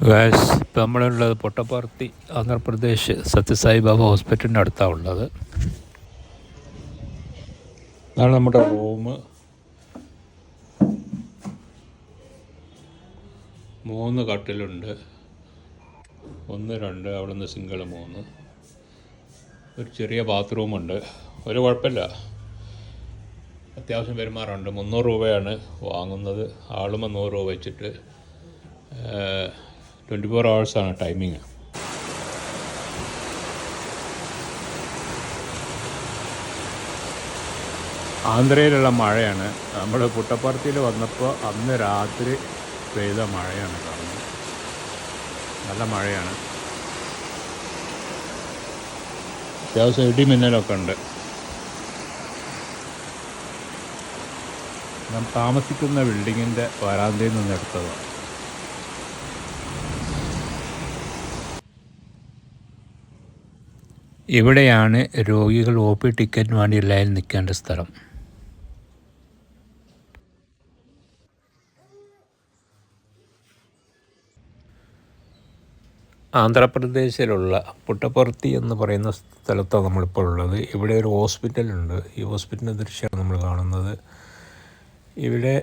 Guys ഇപ്പം നമ്മളുള്ളത് പൊട്ടപ്പാർത്തി ആന്ധ്രാപ്രദേശ് സത്യസായി ബാബ ഹോസ്പിറ്റലിന്റെ അടുത്താണ് ഉള്ളത് ഇതാണ് നമ്മുടെ റൂം. മൂന്ന് കട്ടിലുണ്ട്. ഒന്ന് രണ്ട് അവിടെ നിന്ന് സിംഗിൾ മൂന്ന്. ഒരു ചെറിയ ബാത്റൂമുണ്ട്. ഒരു കുഴപ്പമില്ല. അത്യാവശ്യം പെരുമാറുണ്ട് മുന്നൂറ് രൂപയാണ് വാങ്ങുന്നത്. ആളുമ്പോൾ നൂറ് രൂപ വെച്ചിട്ട് ട്വന്റി ഫോർ ആണ് ടൈമിങ് ആന്ധ്രയിലുള്ള മഴയാണ്. നമ്മൾ പുട്ടപ്പർത്തിയിൽ വന്നപ്പോൾ അന്ന് രാത്രി പെയ്ത മഴയാണ് കാണുന്നത്. നല്ല മഴയാണ്. അത്യാവശ്യം ഇടിമിന്നലൊക്കെ ഉണ്ട്. നാം താമസിക്കുന്ന ബിൽഡിങ്ങിന്റെ വരാന്തയിൽ നിന്ന് എടുത്തതാണ് ഇവിടെയാണ് രോഗികൾ ഒ പി ടിക്കറ്റിന് വേണ്ടി ലൈൻ നിൽക്കേണ്ട സ്ഥലം. ആന്ധ്രാപ്രദേശിലുള്ള പുട്ടപ്പുറത്തി എന്ന് പറയുന്ന സ്ഥലത്താണ് നമ്മളിപ്പോൾ ഉള്ളത്. ഇവിടെ ഒരു ഹോസ്പിറ്റലുണ്ട് ഈ ഹോസ്പിറ്റലിന്റെ ദൃശ്യമാണ് നമ്മൾ കാണുന്നത്. ഇവിടെ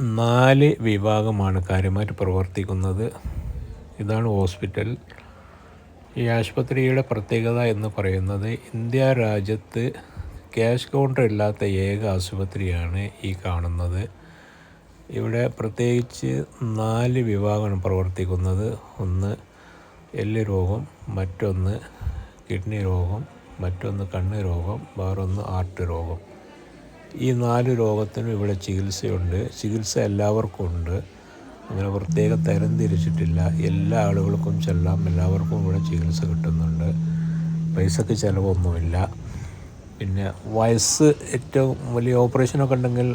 നാല് വിഭാഗമാണ് കാര്യമായിട്ട് പ്രവർത്തിക്കുന്നത്. ഇതാണ് ഹോസ്പിറ്റൽ. ഈ ആശുപത്രിയുടെ പ്രത്യേകത എന്ന് പറയുന്നത് ഇന്ത്യ രാജ്യത്ത് ക്യാഷ് കൗണ്ടർ ഇല്ലാത്ത ഏക ആശുപത്രിയാണ് ഈ കാണുന്നത്. ഇവിടെ പ്രത്യേകിച്ച് നാല് വിഭാഗമാണ് പ്രവർത്തിക്കുന്നത്. ഒന്ന് എല്ല് രോഗം മറ്റൊന്ന് കിഡ്നി രോഗം മറ്റൊന്ന് കണ്ണ് രോഗം വേറൊന്ന് ആർട്ട് രോഗം. ഈ നാല് രോഗത്തിനും ഇവിടെ ചികിത്സയുണ്ട്. ചികിത്സ എല്ലാവർക്കും ഉണ്ട്. അങ്ങനെ പ്രത്യേക തരം തിരിച്ചിട്ടില്ല. എല്ലാ ആളുകൾക്കും ചെല്ലാം എല്ലാവർക്കും ഇവിടെ ചികിത്സ കിട്ടുന്നുണ്ട്. പൈസക്ക് ചിലവൊന്നുമില്ല. പിന്നെ വയസ്സ് ഏറ്റവും വലിയ ഓപ്പറേഷനൊക്കെ ഉണ്ടെങ്കിൽ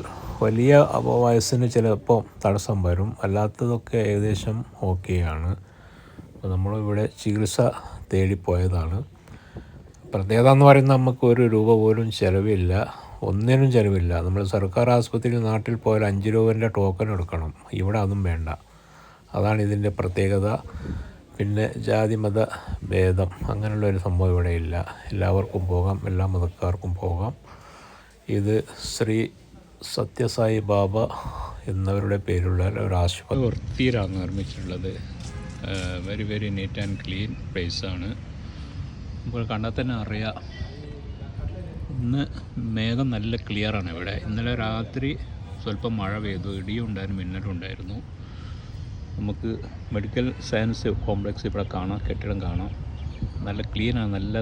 വലിയ വയസ്സിന് ചിലപ്പോൾ തടസ്സം വരും. അല്ലാത്തതൊക്കെ ഏകദേശം ഓക്കെയാണ് അപ്പോൾ നമ്മളിവിടെ ചികിത്സ തേടിപ്പോയതാണ്. പ്രത്യേകത എന്ന് പറയുന്നത് നമുക്ക് ഒരു രൂപ പോലും ചിലവില്ല. ഒന്നിനും ചിലവില്ല. നമ്മൾ സർക്കാർ ആശുപത്രിയിൽ നാട്ടിൽ പോയാൽ അഞ്ച് രൂപേന്റെ ടോക്കൺ എടുക്കണം. ഇവിടെ അതും വേണ്ട. അതാണ് ഇതിന്റെ പ്രത്യേകത. പിന്നെ ജാതി മത ഭേദം അങ്ങനെയുള്ള ഒരു സംഭവം ഇവിടെ ഇല്ല. എല്ലാവർക്കും പോകാം. എല്ലാ മതക്കാർക്കും പോകാം. ഇത് ശ്രീ സത്യസായി ബാബ എന്നവരുടെ പേരുള്ള ഒരു ആശുപത്രി. വൃത്തിയിലാണ് നിർമ്മിച്ചിട്ടുള്ളത്. Very very neat and clean place ആണ്. ഇപ്പോൾ കണ്ടാൽ തന്നെ അറിയാം. ഇന്ന് മേഘം നല്ല ക്ലിയറാണ് ഇവിടെ. ഇന്നലെ രാത്രി സ്വല്പം മഴ പെയ്തു. ഇടിയും ഉണ്ടായിരുന്നു മിന്നലും ഉണ്ടായിരുന്നു. നമുക്ക് മെഡിക്കൽ സയൻസ് കോംപ്ലക്സ് ഇവിടെ കാണാം കെട്ടിടം കാണാം. നല്ല ക്ലീനാണ് നല്ല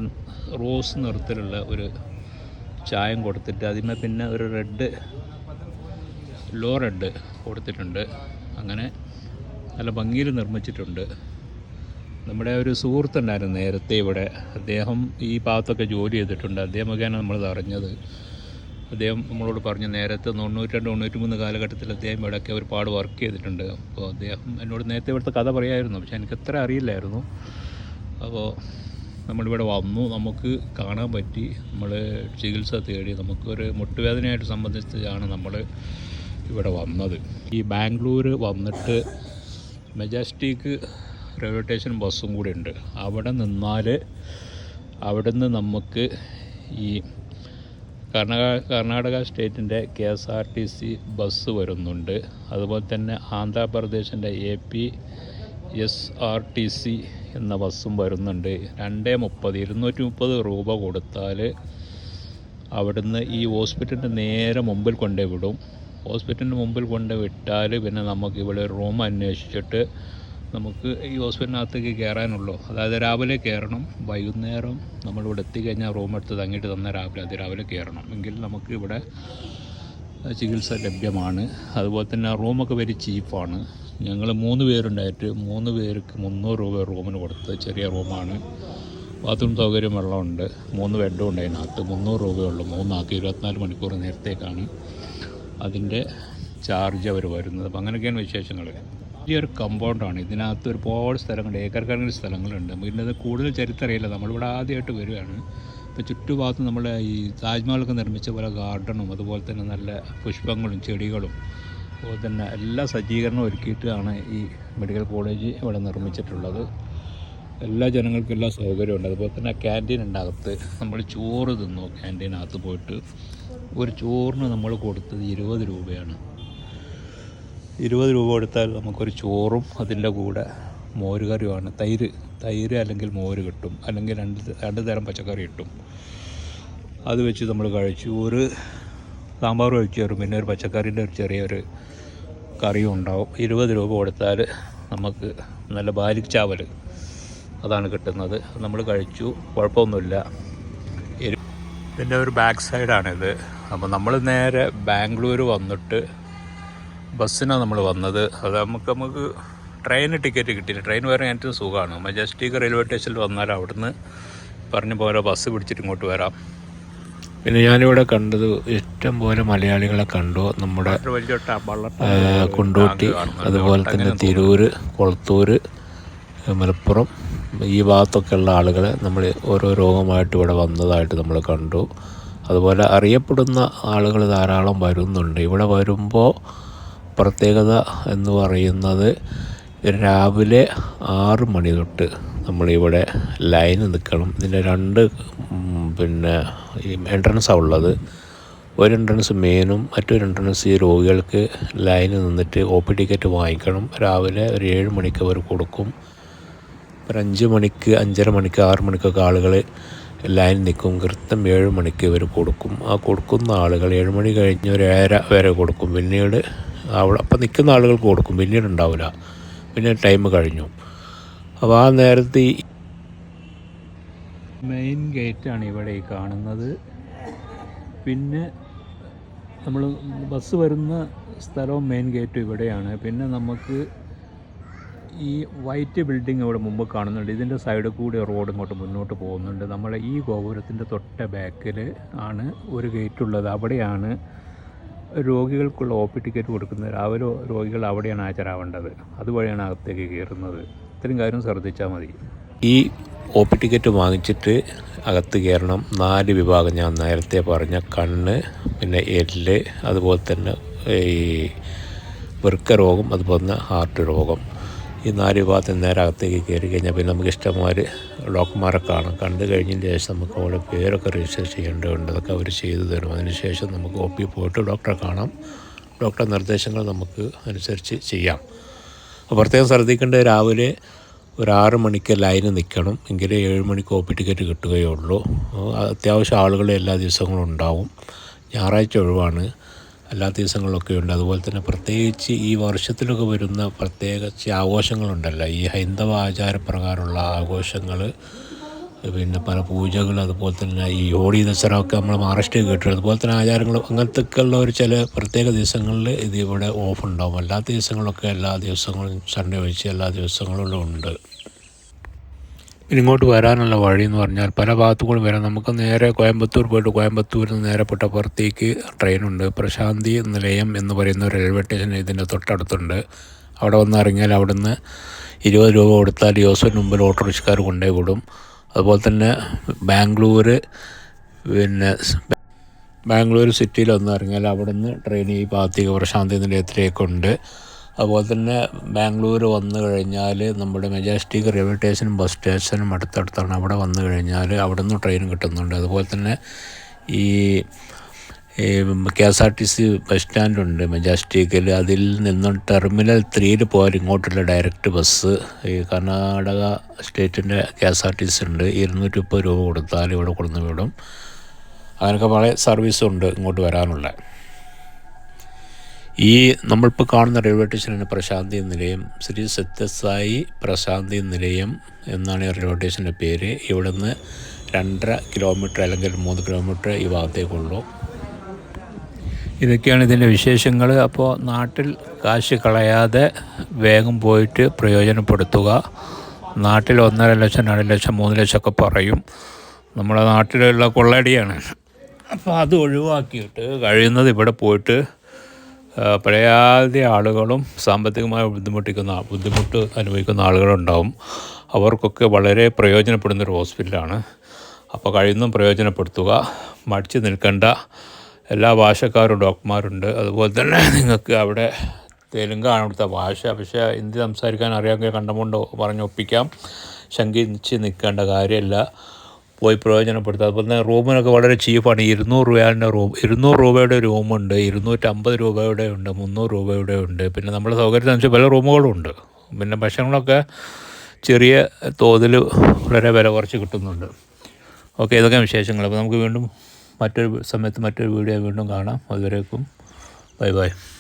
റോസ് നിറത്തിലുള്ള ഒരു ചായം കൊടുത്തിട്ട് അതിന്മേൽ പിന്നെ ഒരു റെഡ് ലോ റെഡ് കൊടുത്തിട്ടുണ്ട്. അങ്ങനെ നല്ല ഭംഗിയിൽ നിർമ്മിച്ചിട്ടുണ്ട്. നമ്മുടെ ഒരു സുഹൃത്തുണ്ടായിരുന്നു നേരത്തെ ഇവിടെ. അദ്ദേഹം ഈ ഭാഗത്തൊക്കെ ജോലി ചെയ്തിട്ടുണ്ട്. അദ്ദേഹം മുഖേന നമ്മളിത് അറിഞ്ഞത്. അദ്ദേഹം നമ്മളോട് പറഞ്ഞു നേരത്തെ തൊണ്ണൂറ്റി രണ്ട് തൊണ്ണൂറ്റി മൂന്ന് കാലഘട്ടത്തിൽ അദ്ദേഹം ഇവിടെയൊക്കെ ഒരുപാട് വർക്ക് ചെയ്തിട്ടുണ്ട്. അപ്പോൾ അദ്ദേഹം എന്നോട് നേരത്തെ ഇവിടുത്തെ കഥ പറയായിരുന്നു. പക്ഷെ എനിക്ക് അത്ര അറിയില്ലായിരുന്നു. അപ്പോൾ നമ്മളിവിടെ വന്നു. നമുക്ക് കാണാൻ പറ്റി. നമ്മൾ ചികിത്സ തേടി. നമുക്കൊരു മുട്ടുവേദനയായിട്ട് സംബന്ധിച്ചാണ് നമ്മൾ ഇവിടെ വന്നത്. ഈ ബാംഗ്ലൂർ വന്നിട്ട് മെജസ്റ്റിക് റെയിൽവേ സ്റ്റേഷൻ ബസ്സും കൂടി ഉണ്ട്. അവിടെ നിന്നാൽ അവിടെ നിന്ന് നമുക്ക് ഈ കർണാടക കർണാടക സ്റ്റേറ്റിന്റെ K S R T C bus വരുന്നുണ്ട്. അതുപോലെ തന്നെ ആന്ധ്രാപ്രദേശിന്റെ A P S R T C എന്ന ബസ്സും വരുന്നുണ്ട്. രണ്ട് മുപ്പത് ഇരുന്നൂറ്റി മുപ്പത് രൂപ കൊടുത്താൽ അവിടുന്ന് ഈ ഹോസ്പിറ്റലിന്റെ നേരെ മുമ്പിൽ കൊണ്ടേ വിടും ഹോസ്പിറ്റലിന്റെ മുമ്പിൽ കൊണ്ട് വിട്ടാൽ പിന്നെ നമുക്ക് ഇവിടെ റൂം അന്വേഷിച്ചിട്ട് നമുക്ക് ഈ ഹോസ്പിറ്റലിനകത്തേക്ക് കയറാനുള്ളൂ. അതായത് രാവിലെ കയറണം വൈകുന്നേരം നമ്മളിവിടെ എത്തിക്കഴിഞ്ഞാൽ റൂം എടുത്ത് തങ്ങിയിട്ട് തന്നെ രാവിലെ അത് രാവിലെ കയറണം. എങ്കിൽ നമുക്ക് ഇവിടെ ചികിത്സ ലഭ്യമാണ്. അതുപോലെ തന്നെ റൂമൊക്കെ വെരി ചീപ്പാണ്. ഞങ്ങൾ മൂന്ന് പേരുണ്ടായിട്ട് മൂന്ന് പേർക്ക് മുന്നൂറ് രൂപ റൂമിന് കൊടുത്ത് ചെറിയ റൂമാണ്. ബാത്റൂം സൗകര്യം വെള്ളമുണ്ട്. മൂന്ന് ബെഡും ഉണ്ട് അതിനകത്ത്. മുന്നൂറ് രൂപയുള്ളൂ. മൂന്നാൾക്ക് ഇരുപത്തിനാല് മണിക്കൂർ നേരത്തേക്കാണ് അതിന്റെ ചാർജ് അവർ വരുന്നത്. അപ്പം അങ്ങനെയൊക്കെയാണ് വിശേഷങ്ങൾ വലിയൊരു കമ്പൗണ്ടാണ് ഇതിനകത്ത് ഒരുപാട് സ്ഥലങ്ങൾ ഏക്കർ കണക്കിന് സ്ഥലങ്ങളുണ്ട്. പിന്നെ അത് കൂടുതൽ ചരിത്രമില്ല നമ്മളിവിടെ ആദ്യമായിട്ട് വരികയാണ്. ഇപ്പോൾ ചുറ്റുഭാഗത്ത് നമ്മൾ ഈ താജ്മഹലൊക്കെ നിർമ്മിച്ച പോലെ ഗാർഡനും അതുപോലെ തന്നെ നല്ല പുഷ്പങ്ങളും ചെടികളും അതുപോലെ തന്നെ എല്ലാ സജ്ജീകരണവും ഒരുക്കിയിട്ടാണ് ഈ മെഡിക്കൽ കോളേജ് ഇവിടെ നിർമ്മിച്ചിട്ടുള്ളത്. എല്ലാ ജനങ്ങൾക്കും എല്ലാ സൗകര്യമുണ്ട് അതുപോലെ തന്നെ ക്യാന്റീൻ ഉണ്ട് അകത്ത് നമ്മൾ ചോറ് തിന്നു. ക്യാന്റീനകത്ത് പോയിട്ട് ഒരു ചോറിന് നമ്മൾ കൊടുത്തത് ഇരുപത് രൂപയാണ്. ഇരുപത് രൂപ കൊടുത്താൽ നമുക്കൊരു ചോറും അതിന്റെ കൂടെ മോര് കറിയുമാണ്. തൈര് തൈര് അല്ലെങ്കിൽ മോര് കിട്ടും. അല്ലെങ്കിൽ രണ്ട് രണ്ട് തരം പച്ചക്കറി കിട്ടും. അത് വെച്ച് നമ്മൾ കഴിച്ചു. ഒരു സാമ്പാർ കഴിച്ചു തരും പിന്നെ ഒരു പച്ചക്കറീന്റെ ഒരു ചെറിയൊരു കറിയും ഉണ്ടാവും. ഇരുപത് രൂപ കൊടുത്താൽ നമുക്ക് നല്ല ബാലിക് ചാവൽ അതാണ് കിട്ടുന്നത്. നമ്മൾ കഴിച്ചു. കുഴപ്പമൊന്നുമില്ല. ഇതിന്റെ ഒരു ബാക്ക് സൈഡാണിത്. അപ്പോൾ നമ്മൾ നേരെ ബാംഗ്ലൂർ വന്നിട്ട് ബസ്സിനാണ് നമ്മൾ വന്നത്. അത് നമുക്ക് നമുക്ക് ട്രെയിന് ടിക്കറ്റ് കിട്ടിയില്ല. ട്രെയിൻ വരാൻ ഏറ്റവും സുഖമാണ് മജസ്റ്റിക് റെയിൽവേ സ്റ്റേഷനിൽ വന്നാൽ അവിടുന്ന് പറഞ്ഞ പോലെ ബസ് പിടിച്ചിട്ട് ഇങ്ങോട്ട് വരാം. പിന്നെ ഞാനിവിടെ കണ്ടത് ഏറ്റവും പോലെ മലയാളികളെ കണ്ടു. നമ്മുടെ കുണ്ടോട്ടി അതുപോലെ തന്നെ തിരൂർ കൊളത്തൂർ മലപ്പുറം ഈ ഭാഗത്തൊക്കെയുള്ള ആളുകളെ നമ്മൾ ഓരോ രോഗമായിട്ട് ഇവിടെ വന്നതായിട്ട് നമ്മൾ കണ്ടു. അതുപോലെ അറിയപ്പെടുന്ന ആളുകൾ ധാരാളം വരുന്നുണ്ട്. ഇവിടെ വരുമ്പോൾ പ്രത്യേകത എന്ന് പറയുന്നത് രാവിലെ ആറ് മണി തൊട്ട് നമ്മളിവിടെ ലൈന് നിൽക്കണം. ഇതിന്റെ രണ്ട് പിന്നെ ഈ എൻട്രൻസാണ് ഉള്ളത്. ഒരു എൻട്രൻസ് മെയിനും മറ്റൊരു എൻട്രൻസ് ഈ രോഗികൾക്ക് ലൈനിൽ നിന്നിട്ട് ഒ പി ടിക്കറ്റ് വാങ്ങിക്കണം. രാവിലെ ഒരു ഏഴ് മണിക്ക് അവർ കൊടുക്കും. ഒരു അഞ്ച് മണിക്ക് അഞ്ചര മണിക്ക് ആറ് മണിക്കൊക്കെ ആളുകൾ ലൈൻ നിൽക്കും. കൃത്യം ഏഴ് മണിക്ക് ഇവർ കൊടുക്കും. ആ കൊടുക്കുന്ന ആളുകൾ ഏഴ് മണി കഴിഞ്ഞ് ഒരു ഏഴര വരെ കൊടുക്കും. പിന്നീട് അവിടെ അപ്പം നിൽക്കുന്ന ആളുകൾക്ക് കൊടുക്കും. പിന്നീട് ഉണ്ടാവില്ല പിന്നെ ടൈം കഴിഞ്ഞു. അപ്പോൾ ആ നേരത്തെ മെയിൻ ഗേറ്റാണ് ഇവിടെ ഈ കാണുന്നത്. പിന്നെ നമ്മൾ ബസ് വരുന്ന സ്ഥലവും മെയിൻ ഗേറ്റും ഇവിടെയാണ്. പിന്നെ നമുക്ക് ഈ വൈറ്റ് ബിൽഡിംഗ് ഇവിടെ മുമ്പ് കാണുന്നുണ്ട്. ഇതിന്റെ സൈഡിൽ കൂടി റോഡ് ഇങ്ങോട്ട് മുന്നോട്ട് പോകുന്നുണ്ട്. നമ്മളെ ഈ ഗോപുരത്തിന്റെ തൊട്ട ബാക്കിൽ ആണ് ഒരു ഗേറ്റ് ഉള്ളത് അവിടെയാണ് രോഗികൾക്കുള്ള ഒ പി ടിക്കറ്റ് കൊടുക്കുന്നത് രാവിലെ രോഗികൾ അവിടെയാണ് ഹാജരാവേണ്ടത്. അതുവഴിയാണ് അകത്തേക്ക് കയറുന്നത്. ഇത്രയും കാര്യം ശ്രദ്ധിച്ചാൽ മതി. ഈ ഒ പി ടിക്കറ്റ് വാങ്ങിച്ചിട്ട് അകത്ത് കയറണം. നാല് വിഭാഗം ഞാൻ നേരത്തെ പറഞ്ഞ കണ്ണ് പിന്നെ എല്ല് അതുപോലെ തന്നെ ഈ വൃക്ക രോഗം അതുപോലെ തന്നെ ഹാർട്ട് രോഗം. ഈ നാല് ഭാഗത്ത് നേരെ അകത്തേക്ക് കയറി കഴിഞ്ഞാൽ പിന്നെ നമുക്ക് ഇഷ്ടംമാതിരി ഡോക്ടർമാരെ കാണാം. കണ്ടു കഴിഞ്ഞതിന് ശേഷം നമുക്ക് അവിടെ പേരൊക്കെ രജിസ്റ്റർ ചെയ്യേണ്ടതുണ്ട്. അതൊക്കെ അവർ ചെയ്തു തരും. അതിനുശേഷം നമുക്ക് ഒ പി പോയിട്ട് ഡോക്ടറെ കാണാം. ഡോക്ടറെ നിർദ്ദേശങ്ങൾ നമുക്ക് അനുസരിച്ച് ചെയ്യാം. പ്രത്യേകം ശ്രദ്ധിക്കേണ്ടത് രാവിലെ ഒരു ആറ് മണിക്ക് ലൈന് നിൽക്കണം. എങ്കിലേ ഏഴ് മണിക്ക് ഒ പി ടിക്കറ്റ് കിട്ടുകയുള്ളൂ. അത്യാവശ്യം ആളുകളെ എല്ലാ ദിവസങ്ങളും ഉണ്ടാവും. ഞായറാഴ്ച ഒഴിവാണ്. എല്ലാ ദിവസങ്ങളിലൊക്കെ ഉണ്ട്. അതുപോലെ തന്നെ പ്രത്യേകിച്ച് ഈ വർഷത്തിലൊക്കെ വരുന്ന പ്രത്യേകിച്ച് ആഘോഷങ്ങളുണ്ടല്ലോ. ഈ ഹൈന്ദവ ആചാരപ്രകാരമുള്ള ആഘോഷങ്ങൾ പിന്നെ പല പൂജകൾ അതുപോലെ തന്നെ ഈ ഹോളി ദസറ ഒക്കെ നമ്മൾ മഹാരാഷ്ട്രയിൽ കേട്ടിട്ടുണ്ട്. അതുപോലെ തന്നെ ആചാരങ്ങൾ അങ്ങനത്തെ ഉള്ള ഒരു ചില പ്രത്യേക ദിവസങ്ങളിൽ ഇത് ഇവിടെ ഓഫ് ഉണ്ടാവും അല്ലാത്ത ദിവസങ്ങളൊക്കെ എല്ലാ ദിവസങ്ങളും സൺഡേ ഒഴിച്ച് എല്ലാ ദിവസങ്ങളിലും ഉണ്ട്. ഇങ്ങോട്ട് വരാനുള്ള വഴി എന്ന് പറഞ്ഞാൽ പല ഭാഗത്തു കൂടി വരാം. നമുക്ക് നേരെ കോയമ്പത്തൂർ പോയിട്ട് കോയമ്പത്തൂരിൽ നിന്ന് നേരെ പുട്ടപ്പുറത്തേക്ക് ട്രെയിനുണ്ട് പ്രശാന്തി നിലയം എന്ന് പറയുന്ന ഒരു റെയിൽവേ സ്റ്റേഷൻ ഇതിന്റെ തൊട്ടടുത്തുണ്ട്. അവിടെ വന്ന് ഇറങ്ങിയാൽ അവിടുന്ന് ഇരുപത് രൂപ കൊടുത്താൽ ദിവസം മുമ്പിൽ ഓട്ടോറിക്ഷക്കാർ കൊണ്ടേ വിടും. അതുപോലെ തന്നെ ബാംഗ്ലൂർ പിന്നെ ബാംഗ്ലൂർ സിറ്റിയിൽ വന്ന് ഇറങ്ങിയാൽ അവിടെ നിന്ന് ട്രെയിൻ ഈ ഭാഗത്തേക്ക് പ്രശാന്തി നിലയത്തിലേക്കുണ്ട് അതുപോലെ തന്നെ ബാംഗ്ലൂർ വന്നു കഴിഞ്ഞാൽ നമ്മുടെ മെജസ്റ്റിക് റെയിൽവേ സ്റ്റേഷനും ബസ് സ്റ്റേഷനും അടുത്തടുത്താണ് അവിടെ വന്നു കഴിഞ്ഞാൽ അവിടെ നിന്ന് ട്രെയിൻ കിട്ടുന്നുണ്ട്. അതുപോലെ തന്നെ ഈ K S R T C bus സ്റ്റാൻഡുണ്ട് മെജാസ്റ്റിക്കിൽ അതിൽ നിന്നും ടെർമിനൽ ത്രീയിൽ പോയാൽ ഇങ്ങോട്ടുള്ള ഡയറക്റ്റ് ബസ് ഈ കർണാടക സ്റ്റേറ്റിന്റെ K S R T C ഉണ്ട്. ഇരുന്നൂറ്റി മുപ്പത് രൂപ കൊടുത്താൽ ഇവിടെ കൊടുന്ന് വിടും. അങ്ങനെയൊക്കെ പല സർവീസും ഉണ്ട് ഇങ്ങോട്ട് വരാനുള്ള. ഈ നമ്മളിപ്പോൾ കാണുന്ന റെയിൽവേ സ്റ്റേഷനാണ് പ്രശാന്തി നിലയം ശ്രീ സത്യസായി പ്രശാന്തി നിലയം എന്നാണ് ഈ റെയിൽവേ സ്റ്റേഷന്റെ പേര്. ഇവിടുന്ന് രണ്ടര കിലോമീറ്റർ അല്ലെങ്കിൽ മൂന്ന് കിലോമീറ്റർ ഈ ഭാഗത്തേക്കുള്ളൂ ഇതൊക്കെയാണ് ഇതിന്റെ വിശേഷങ്ങൾ അപ്പോൾ നാട്ടിൽ കാശ് കളയാതെ വേഗം പോയിട്ട് പ്രയോജനപ്പെടുത്തുക. നാട്ടിൽ ഒന്നര ലക്ഷം രണ്ട് ലക്ഷം മൂന്ന് ലക്ഷമൊക്കെ പറയും. നമ്മുടെ നാട്ടിലുള്ള കൊള്ളടിയാണ് അപ്പോൾ അത് ഒഴിവാക്കിയിട്ട് കഴിയുന്നത് ഇവിടെ പോയിട്ട് പരമാവധി ആളുകളും സാമ്പത്തികമായി ബുദ്ധിമുട്ടിക്കുന്ന ബുദ്ധിമുട്ട് അനുഭവിക്കുന്ന ആളുകളുണ്ടാവും. അവർക്കൊക്കെ വളരെ പ്രയോജനപ്പെടുന്ന ഒരു ഹോസ്പിറ്റലാണ്. അപ്പോൾ കഴിയുന്നതും പ്രയോജനപ്പെടുത്തുക. മടിച്ച് നിൽക്കേണ്ട. എല്ലാ ഭാഷക്കാരും ഡോക്ടർമാരുണ്ട്. അതുപോലെ തന്നെ നിങ്ങൾക്ക് അവിടെ തെലുങ്കാണ് അവിടുത്തെ ഭാഷ. പക്ഷേ ഹിന്ദി സംസാരിക്കാൻ അറിയാമെങ്കിൽ കണ്ടമുണ്ടോ പറഞ്ഞൊപ്പിക്കാം. ശങ്കിച്ച് നിൽക്കേണ്ട കാര്യമില്ല. പോയി പ്രയോജനപ്പെടുത്തുക അതുപോലെ തന്നെ റൂമിനൊക്കെ വളരെ ചീപ്പാണ്. ഇരുന്നൂറ് രൂപയുടെ റൂം. ഇരുന്നൂറ് രൂപയുടെ റൂമുണ്ട്. ഇരുന്നൂറ്റമ്പത് രൂപയുടെ ഉണ്ട്. മുന്നൂറ് രൂപയുടെ ഉണ്ട്. പിന്നെ നമ്മുടെ സൗകര്യത്തിനനുസരിച്ച് പല റൂമുകളും ഉണ്ട്. പിന്നെ ഭക്ഷണങ്ങളൊക്കെ ചെറിയ തോതിൽ വളരെ വില കുറച്ച് കിട്ടുന്നുണ്ട്. ഓക്കെ ഇതൊക്കെ വിശേഷങ്ങൾ. അപ്പോൾ നമുക്ക് വീണ്ടും മറ്റൊരു സമയത്ത് മറ്റൊരു വീഡിയോ വീണ്ടും കാണാം. അതുവരേക്കും. Bye bye.